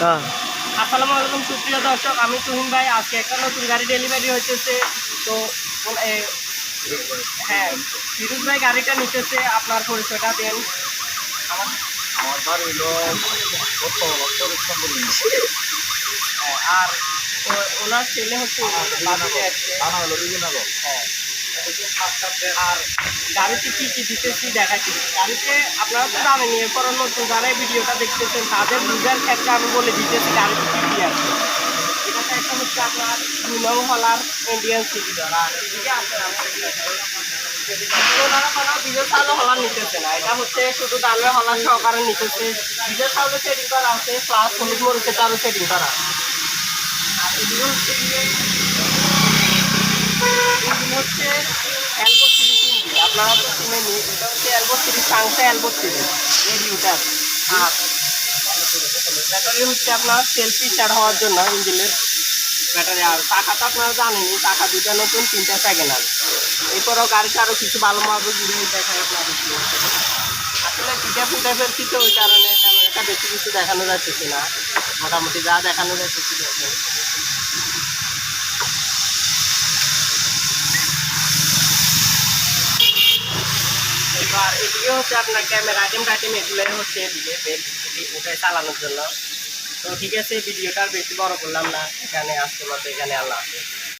হ্যাঁ আসসালামু আলাইকুম সুপ্রিয় দর্শক আমি তুহিন ভাই। আজকে একটা নতুন গাড়ি ডেলিভারি হইতেছে। তো হ্যাঁ ফিরোজ ভাই গাড়িটা নিতেছে। আপনার পরিচয়টা দেন। আমার- আমার বাড়ি হলো হ্যাঁ, আর ওনার ছেলে হচ্ছে হ্যাঁ। আর গাড়িতে কি কি দিতেছি দেখাচ্ছি। গাড়িতে আপনারা তো জানেন এরপর নতুন যারা ভিডিওটা দেখতেছেন, তাদের বুঝার ক্ষেত্রে আমি বলে দিতেছি গাড়িতে কি কি আছে। এটাতে একটা হচ্ছে আপনার দুনং হলার ইন্ডিয়ান সিটি ধরা এদিকে আছে আমার বিজয় চাউল হলার নিতেছে না, এটা হচ্ছে শুধু দামের হলার সহকারে নিতেছে। বিজয় চাউলে সেটিং করা আছে প্লাস হলুদ মরিচের চাউলে সেটিং করা। আছে। আর এদিকে হচ্ছে গিয়ে ইঞ্জিন হচ্ছে অ্যালবো সিরিজ ইঞ্জিন আপনারা তো হচ্ছে অ্যালবো সিরিজ, সাংসা অ্যালবো সিরিজ, এই ভিউটা। আর ব্যাটারি হচ্ছে আপনার সেলফি স্টার্ট হওয়ার জন্য ইঞ্জিনের ব্যাটারি। আর টাকাটা আপনারা জানেনই, টাকা দুটা নতুন, তিনটা সেকেন্ড হ্যান্ড এরপরেও আরও কিছু ভালো মারবে ঘুরে দেখায় আপনাদের আসলে পিঠে ফুটে ফেলছি তো ওই কারণে ক্যামেরাটা বেশি কিছু দেখানো যাচ্ছে না মোটামুটি যা দেখানো যাচ্ছে দেখেন হচ্ছে আপনার ক্যামেরা আইটেম টাইটেম এগুলো হচ্ছে বেল ওটাই চালানোর জন্য। তো ঠিক আছে ভিডিওটা বেশি বড় করলাম না। এখানে আসতে এখানে আল্লাহ হাফেজ।